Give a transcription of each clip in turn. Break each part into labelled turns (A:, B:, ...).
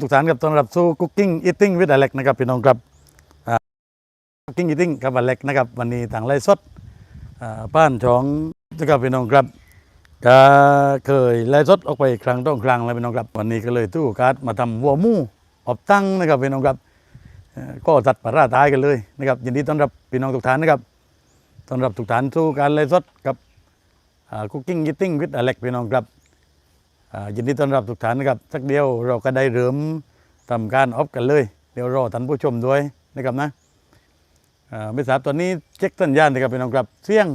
A: ทุกท่านครับต้อนรับสู่ Cooking Eating with Alex นะครับพี่น้องครับ Cooking Eating กับ Alex นะครับวันนี้ต่างไล่สดอ่าบ้านของนะครับพี่น้องครับก็เคยไล่สดออกไปครั้งต้องครั้งแล้วพี่น้องครับ วันนี้ก็เลยตู้โอกาสมาทำวัวมูอบตั้งนะครับพี่น้องครับ ก็ตัดปลาร้าตายกันเลยนะครับยินดีต้อนรับพี่น้องทุกท่านนะครับต้อนรับทุกท่านสู่การไล่สดกับอ่า Cooking Eating with Alex พี่น้องครับ ยินดีต้อนรับทุกท่านนะครับสักเดียวเราก็ได้เริ่มทำการออฟกันเลย เดี๋ยวรอท่านผู้ชมด้วยนะครับนะอ่าไม่ทราบตอนนี้เช็คสัญญาณนะครับพี่น้องครับเสียง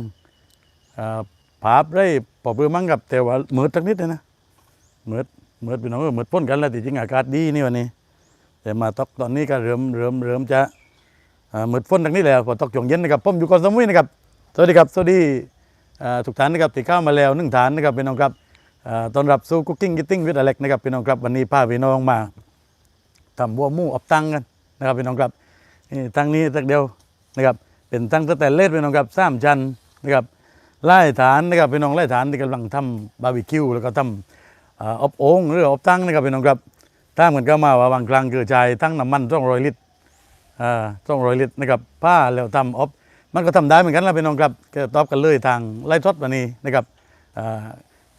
A: อ่าภาพได้ปอบเปลือมั้งครับแต่ว่าเหมือดสักนิดเลยนะเหมือดเหมือดพี่น้องเหมือดพ้นกันแล้วจริงอากาศดีนี่วันนี้ แต่มาตกตอนนี้ก็เริ่มเริ่มเริ่มจะอ่าเหมือดพ้นทางนี้แล้วพอตกช่วงเย็นนะครับผมอยู่เกอนสมุยนะครับสวัสดีครับสวัสดีอ่าทุกท่านนะครับที่เข้ามาแล้วหนึ่งฐานนะครับพี่น้องครับ ต้อนรับสู่ Cooking Eating with Alex นะครับพี่น้องครับวันนี้พาพี่น้องมาทำบัวมูอบตังกันนะครับพี่น้องครับนี่ตั้งนี้ตั้งเดียวนะครับเป็นตั้งสแตนเลสพี่น้องครับสามชั้นนะครับไล่ฐานนะครับพี่น้องไล่ฐานที่กำลังทำบาร์บีคิวแล้วก็ทำอ่าอบโอ่งหรืออบตั้งนะครับพี่น้องครับถ้าเหมือนก็มาว่าบางครั้งคือใจตั้งน้ำมันต้องร้อยลิตรอ่าต้องร้อยลิตรนะครับผ้าแล้วทำอบมันก็ทำได้เหมือนกันแล้วพี่น้องครับก็ตอบกันเลยทางไล่ทดวันนี้นะครับ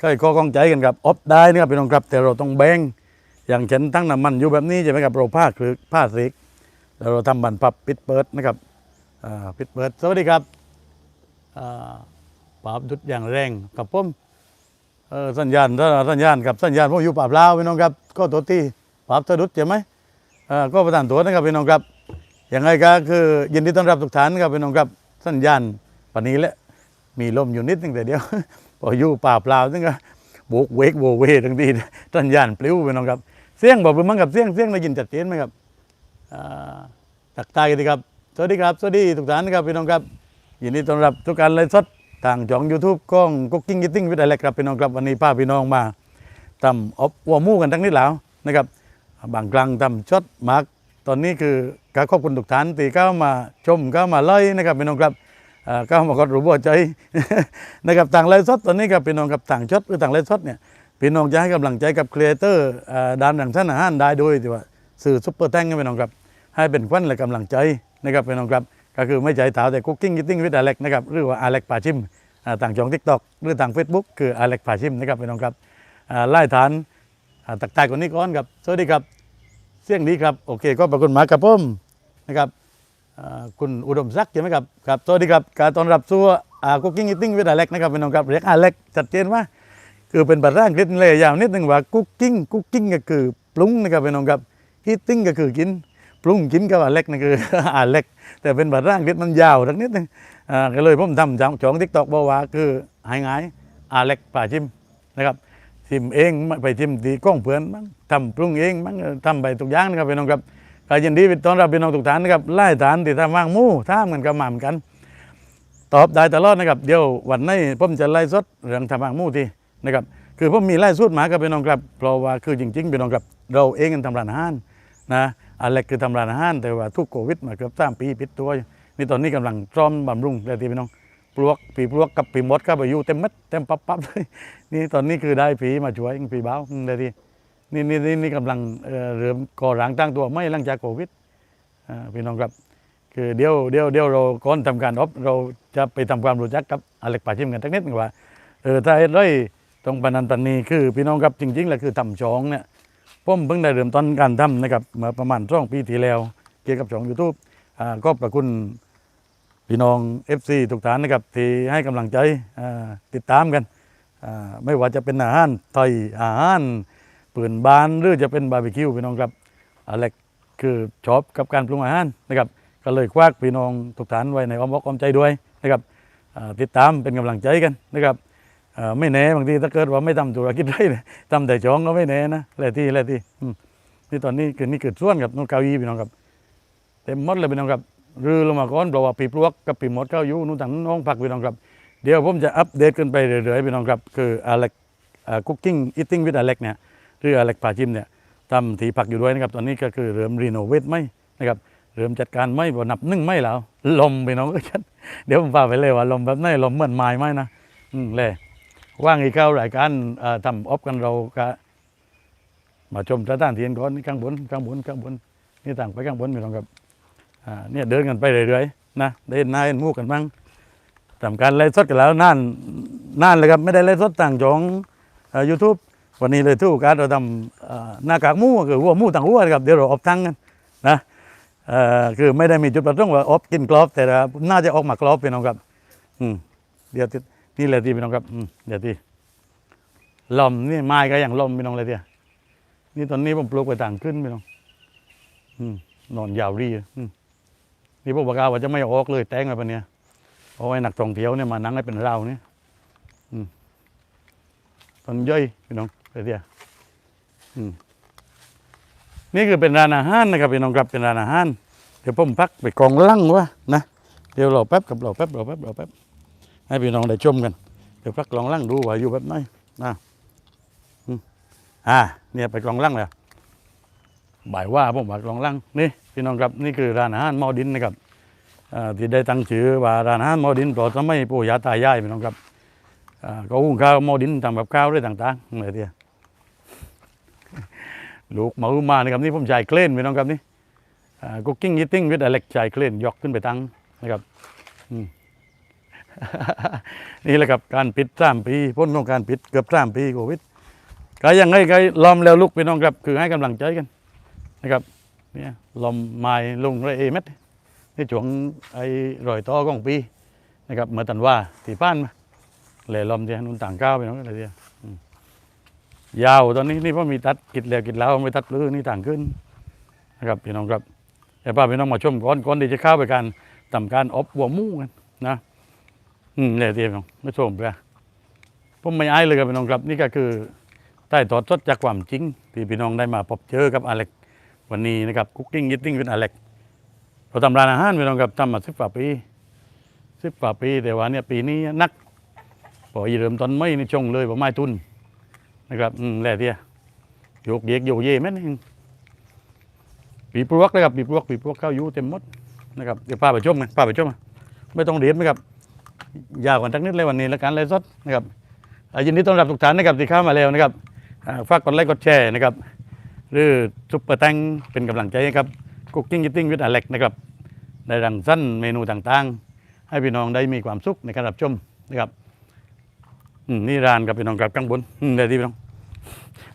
A: อ่าเคยก็กองใจกันครับอบได้นะครับพี่น้องครับแต่เราต้องแบ่งอย่างเช่นตั้งน้ำมันอยู่แบบนี้ใช่ไหมครับเราผ้าคือผ้าสีกแล้วเราทำบันพับปิดเปิดนะครับปิดเปิดสวัสดีครับปราบดุดอย่างแรงกับผมเอสัญญาณสัญญาณกับสัญญาณผมอยู่ปราบลาวพี่น้องครับ ก็ตัวที่ปราบสะดุดใช่ไหมก็ประทานตัวนะครับพี่น้องครับอย่างไรก็คือยินดีต้อนรับทุกท่านครับพี่น้องครับสัญญาณปันนี้แหละมีลมอยู่นิดนึงแต่เดียว พออยู่ป่าเปล่าซึ่งก็โบกเวกโบเวทั้งทีสัญญาณปลิวไปน้องครับ เสียงบอกเป็นมั้งกับเสียงเสียงได้ยินชัดเจนไหมครับตักทายกันดีครับ สวัสดีครับ สวัสดีทุกท่านนะครับพี่น้องครับยินดีต้อนรับทุกการไลฟ์สดทางช่อง YouTube กล้องกุ๊กกิ้งกิตติ้งวิทยาลัยครับพี่น้องครับวันนี้ป้าพี่น้องมาทำอบวัวมู่กันทั้งนี้แล้วนะครับบางครั้งทำช็อตมาร์กตอนนี้คือการขอบคุณทุกท่านที่เข้ามาชมเข้ามาไล่นะครับพี่น้องครับ อ่าเข้ามากดรูปหัวใจนะครับต่างไลฟ์สดตอนนี้ครับพี่น้องกับต่างช็อตหรือต่างไลฟ์สดเนี่ยพี่น้องจะให้กำลังใจกับครีเอเตอร์ด้านหนังท่านอาหารได้โดยที่ว่าสื่อซุปเปอร์แตงครับพี่น้องครับ ให้เป็นขวัญและกำลังใจนะครับพี่น้องครับ ก็คือไม่ใจเท้าแต่คุกกิ้งกิตติ้งวิดอเล็กนะครับหรือว่าอเล็กป่าชิมต่างช่องทิกตอกหรือต่างเฟซบุ๊กคืออเล็กป่าชิมนะครับพี่น้องครับไล่ฐานตักตายคนนี้ก่อนครับสวัสดีครับเสียงดีครับโอเค ก็ปรากฏหมากับผมนะครับอ่า คุณอุดมศักดิ์ใช่ไหมครับครับสวัสดีครับการต้อนรับสู่คุกกิ้งอิทติ้งวิดาเล็กนะครับพี่น้องครับเรียกอาเล็กชัดเจนว่าคือเป็นภาษาอังกฤษเลยยาวนิดหนึ่งว่าคุกกิ้งคุกกิ้งก็คือปรุงนะครับพี่น้องครับฮิตติ้งก็คือกินปรุงกินกับอาเล็กนั่นคืออาเล็ก แต่เป็นภาษาอังกฤษมันยาวสักนิดนึงอ่าก็เลยผมทำช่องช่องทิกตอกบอกว่าคือหายงายอาเล็กป่าชิมนะครับชิมเองไปชิมตีกล้องเพื่อนบ้างทำปรุงเองบ้างทำไปทุกอย่างนะครับพี่น้องครับ ก็ยินดีต้อนรับพี่น้องทุกท่านนะครับไล่ฐานที่ทำว่างมู่ท่ามกันกับหม่ำกัน ตอบได้ตลอดนะครับเดี๋ยววันนี้ผมจะไล่สดเรื่องทำว่างมู่ที่นะครับคือผมมีไล่สุดหมากับพี่น้องครับเพราะว่าคือจริงๆพี่น้องครับเราเองกันทำร้านอาหารนะอะไรคือทำร้านอาหารแต่ว่าทุกโควิดมาเกือบสามปีปิดตัวอยู่นี่ตอนนี้กำลังซ้อมบำรุงเลยทีพี่น้องปลวกผีปลวกกับผีมดก็ไปอยู่เต็มมัดเต็มปั๊บปั๊บเลยนี่ตอนนี้คือได้ผีมาช่วยผีเบ้าอืมได้ที นี่นี่นี่นี่กำลังเอ่อเริ่มก่อร่างตั้งตัวไม่หลังจากโควิดพี่น้องครับ คือเดี๋ยวเดี๋ยวเดี๋ยวเราก่อนทำการอบเราจะไปทำความรู้จักกับอเล็กป่าชิมกันสักนิดหนึงว่าเออถ้าเฮ็ดไรตรงปนันปันนีคือพี่น้องครับจริงๆแล้วคือทำช่องเนี่ยผมเพิ่งได้เริ่มต้นการทำนะครับเมื่อประมาณช่องปีที่แล้ว เกี่ยวกับช่องยูทูบอ่าก็ประคุณพี่น้อง FC ทุกท่านนะครับที่ให้กำลังใจติดตามกัน ไม่ว่าจะเป็นอาหารไทยอาหาร ปืนบานหรือจะเป็นบาร์บีคิวพี่น้องครับอะไรคือชอบกับการปรุงอาหารนะครับก็เลยควักพี่น้องทุกท่านไว้ในอ้อมอกอ้อมใจด้วยนะครับติดตามเป็นกำลังใจกันนะครับไม่แน่บางทีถ้าเกิดว่าไม่ทำธุรกิจได้เลยทำแต่จองก็ไม่แน่นะแหละที่แหละที่อืมนี่ตอนนี้คือนี่เกิดส่วนกับน้องเกาอีพี่น้องครับเต็มมดเลยพี่น้องครับรือลงมาก่อนเพราะว่าปีปลวกกับปีมดเข้าอยู่นู่นทางน้องพักพี่น้องครับเดี๋ยวผมจะอัปเดตกันไปเรื่อยๆพี่น้องครับคืออเล็กคุกกิ้งอิทติ้งวิดอเล็กเนี่ย หรืออเล็กป่าจิมเนี่ยทำที่พักอยู่ด้วยนะครับตอนนี้ก็คือเริ่มรีโนเวทไหมนะครับเริ่มจัดการไหมบ่นับนึ่งไหมแล้วลมพี่น้องก็ชัดเดี๋ยวผมพาไปเลยว่าลมแบบไหนลมเหมือนไม้ไหมนะอืมเลยว่างอีกเข้ารายการเอ่อทำออฟกันเราก็มาชมสถานที่กันก่อนนี่ข้างบนข้างบนข้างบนนี่ต่างไปข้างบนพี่น้องครับอ่าเนี่ยเดินกันไปเรื่อยๆนะได้หนหน้าเห็นมูกันบ้างทำการไล่สดกันแล้วนานนานเลยครับไม่ได้ไล่สดต่างจองยูทูบ วันนี้เลยทุกกาสเราทำหน้ากากมูก็คือหัวมูต่างหัวครับเดี๋ยวเราอบทั้งกันนะคือไม่ได้มีจุดประสงค์ว่าอบกินกรอบ แต่น่าจะออกมากรอบพี่น้องครับ อืมเดี๋ยวดีนี่เลยที่พี่น้องครับอืมเดี๋ยวที่ลมนี่ไม้ก็อย่างลมพี่น้องเลยเดียวนี่ตอนนี้ผมปลูกไปต่างขึ้นพี่น้องอืมนอนยาวรีอืมนี่พวกบอกาว่าจะไม่ออกเลยแตงไปปะเนี่ยเอาไว้หนักท่องเที่ยวเนี่ยมานั่งให้เป็นเราเนี่ย ตอนย่อยพี่น้องเลยเดียวนี่คือเป็นร้านอาหารนะครับพี่น้องครับเป็นร้านอาหารเดี๋ยวผมพักไปกองลั่งวะนะเดี๋ยวเรอแป๊บกับเรอแป๊บเรอแป๊บเรอแป๊บให้พี่น้องได้ชมกันเดี๋ยวพักกองล่งดูว่าอยู่แบบไหนนะอ่าเนี่ยไปกองล่งเลยบ่ายว่าผมว่ากองล่งนี่พี่น้องครับนี่คือร้านอาหารมอดินนะครับที่ได้ตั้งชื่อว่าร้านอาหารมอดินเพราะทำไมยปู่ย่าตายายพี่น้องครับ ก็หุงข้าวหม้อดินทำกับข้าวได้ต่างๆอะไรเดียลูกมามานะครับนี่ผมจ่ายเคลนพี่น้องครับนี่กุ๊กกิ้งยิตติ้งวิดอเล็กจ่ายเคลนยกขึ้นไปตั้งนะครับนี่แหละครับการปิดสามปีพ้นของการปิดเกือบสามปีโควิดก็ยังไงก็ล้อมแล้วลุกพี่น้องครับ คือให้กำลังใจกันนะครับเนี่ยล้อมไม้ลงไรเอเม็ดในช่วงไอ้รอยต่อของปีนะครับเมื่อตันว่าตีป้านมา เลยลอมเดียวนุ่นต่างก้าวไปน้องอะไรเดียวยาวตอนนี้นี่เพราะมีตัดกิดแล้วกิดแล้วไม่ตัดลื้อนี่ต่างขึ้นนะครับพี่น้องครับแต่ป้าพี่น้องมาชมก่อนก่อนที่จะเข้าไปกันทำการอบหัวมูกันนะอืมเนี่ยเดียวไม่ชมไปผมไม่อายเลยครับพี่น้องครับ นี่ก็คือใต้ตอดสดจากความจริงที่พี่น้องได้มาพบเจอกับอเล็กวันนี้นะครับคุกกิ้งยิตติ้งเป็นอเล็กเราทำร้านอาหารพี่น้องครับทำมาสิบกว่าปีสิบกว่าปีแต่ว่าเนี่ยปีนี้นัก ออีเริ่มต้นไม่นี่ชงเลยว่าไม้ทุนนะครับอืมแหล่เดียโยกเยกโยกเย่แม่นเองปีปลวกนะครับปีปลวกปีปลวกเข้าอยู่เต็มหมดนะครับเดี๋ยวพาไปชมกันพาไปชมกันไม่ต้องเรียนไหมครับยาวกว่าทักนิดเลยวันนี้และการไลฟ์สดนะครับอ่ายินดีต้อนรับทุกท่านนะครับที่เข้ามาแล้วนะครับฝากกดไลค์กดแชร์นะครับหรือซุปเปอร์แตงเป็นกำลังใจให้ครับกุ๊กกิ้งยิ้งวิดอเล็กนะครับได้รังสรรค์เมนูต่างๆ ให้พี่น้องได้มีความสุขในการรับชมนะครับ นี่ร้านกับพี่น้องกับข้างบนเดี๋ยวดีพี่น้อง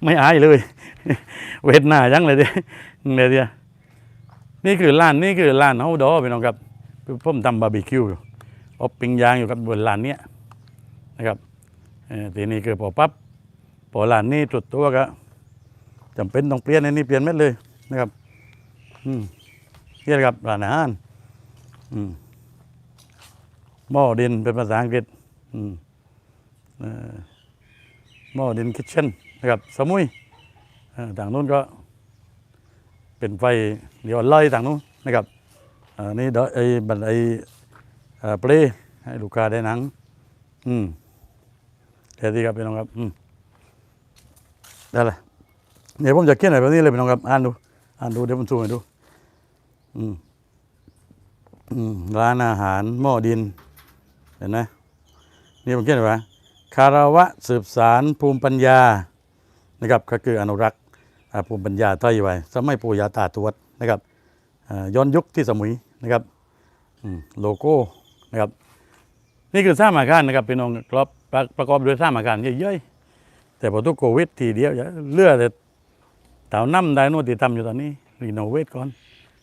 A: ไม่อายเลย เวทหน้ายังเลยเดียวเดี๋ยวนี่คือร้านนี่คือร้านเฮาดอพี่น้องครับผมทำบาร์บีคิวอยู่อบปิ้งย่างอยู่กับบนร้านเนี้ยนะครับทีนี้คือพอปั๊บพอร้านนี้จุดตัวก็จำเป็นต้องเปลี่ยนอันนี้เปลี่ยนเม็ดเลยนะครับ อืมนี่แหละครับร้านอาหารอืมหม้อดินเป็นภาษาอังกฤษ อืม หม้อดินคิทเช่นนะครับสมุยเออทางนู้นก็เป็นไฟเดี๋ยวไล่ทางนู้นนะครับอ่านี่เดไอ้บันไดอ่าเปลให้ลูกค้าได้หนังอืมเดี๋ยวดีครับพี่น้องครับอืมได้เลยเดี๋ยวผมจะเขียนอะไรแบบนี้เลยพี่น้องครับอ่านดูอ่านดูเดี๋ยวผมซูมให้ดูอืมอืมร้านอาหารหม้อดินเห็นไหมนี่ผมเขียนอะไรวะ คารวะสืบสารภูมิปัญญานะครับก็คืออนุรักษ์ภูมิปัญญาไทยไว้สมัยปู่ย่าตาทวดนะครับย้อนยุคที่สมุยนะครับโลโก้นะครับนี่คือสร้างอาคารนะครับพี่น้องครับประประกอบด้วยสร้างอาคารเยอะๆแต่พอทุกโควิดทีเดียวเลือดแต่เต่าน้ำไดโนที่ทำอยู่ตอนนี้รีโนเวทก่อน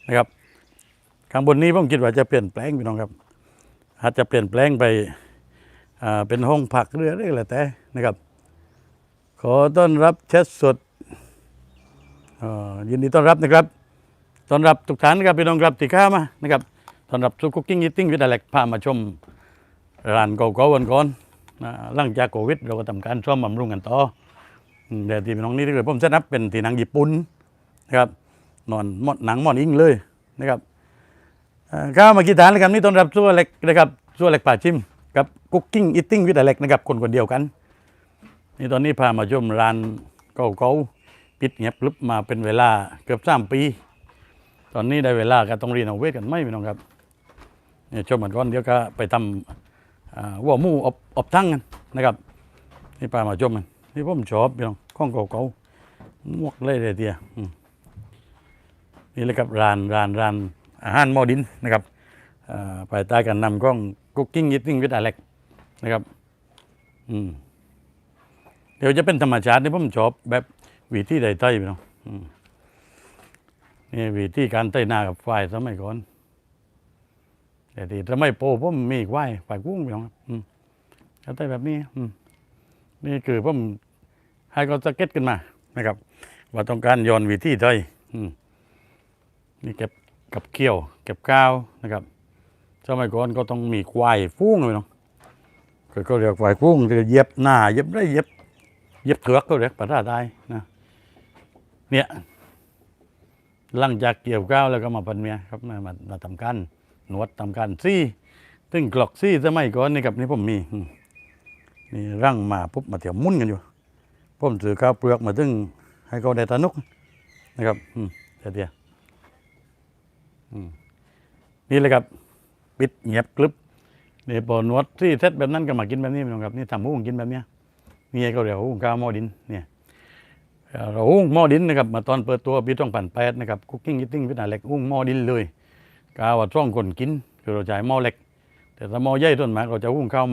A: นะครับข้างบนนี้ผมคิดว่าจะเปลี่ยนแปลงพี่น้องครับอาจจะเปลี่ยนแปลงไป เป็นห้องพักเรืออะไรก็แล้วแต่นะครับ ขอต้อนรับแชทสดยินดีต้อนรับนะครับต้อนรับทุกท่านนะครับพี่น้องครับที่ข้ามานะครับต้อนรับสู่คุกกิ้งยิตติ้งวิดาเล็กพามาชมร้านเก่าๆวันก่อนนะหลังจากโควิด เราก็ทำการซ่อมบำรุงกันต่ออืมเดี๋ยวที่พี่น้องนี่คือผมจะนับเป็นที่นังญี่ปุ่นนะครับนอนหมดหนังหมอนอิงเลยนะครับข้ามากี่ท่านแล้วครับนี่ต้อนรับสู่เล็กนะครับสู่เล็กป่าชิม กับคุกกิ้งยิตติ้งวิดาเล็กนะครับคนคนเดียวกัน นี่ตอนนี้พามาชมร้านเก่าๆปิดเงียบลึบมาเป็นเวลาเกือบสามปี ตอนนี้ได้เวลาก็ต้องรีโนเวทกันไหมพี่น้องครับเนี่ยชมกันก่อนเดี๋ยวก็ไปทำอ่าหัวมูอบอบทั้งกันนะครับนี่ปลามาชมกันนี่ผมชอบพี่น้องข้องเก่าๆมวกเลยเลยเดียนี่เลยครับร้านร้านร้านอาหารหม้อดินนะครับอ่าภายใต้การนำกล้อง Cooking Eating with Alex นะครับอืมเดี๋ยวจะเป็นธรรมชาติที่ผมชอบแบบวิธีใดใต้พี่น้องอืมนี่วิธีการใต้นากับฝ่ายสมัยก่อนแต่ที่สมัยโปผมมีควายฝ่ายกุ้งพี่น้องครับอืมก็ใต้แบบนี้อืมนี่คือผมให้เขาสเก็ตขึ้นมานะครับ ว่าต้องการย้อนวิธีใดอืมนี่เก็บกับเขี้ยว เก็บก้าวนะครับ สมัยก่อนก็ต้องมีควายฟูงเลยเนาะก็ก็เรียกควายฟูงจะเย็บหน้าเย็บได้เย็บ เย็บเถือกก็เรียกภาษาไทยนะเนี่ยหลังจากเกี่ยวก้าวแล้วก็มาพันเมียครับมามามาทำการหนวดทำการซี่ซึ่งกลอกซี่สมัยก่อนนี่กับนี่ผมมีนี่ร่างมาปุ๊บมาเถียวมุ่นกันอยู่ผมซื้อข้าวเปลือกมาถึงให้เขาได้สนุกนะครับอืมเดี๋ยวเดียวอืมนี่เลยครับ ปิดเงียบกลึบนี่พอนวดที่เซตแบบนั้นก็มากินแบบนี้พี่น้องครับนี่ทำหุ้งกินแบบเนี้ยนี่ก็เรียกว่าหุ้งข้าวหม้อดินเนี่ยเราหุ้งหม้อดินนะครับมาตอนเปิดตัวปีต้องผ่านแปดนะครับคุกกิ้งกิทติ้งพิจาเล็กหุ้งหม้อดินเลยกาว่าช่องคนกินคือเราจ่ายหม้อเล็ก แต่ถ้าหม้อใหญ่ต้นหมากเราจะหุ้งข้าว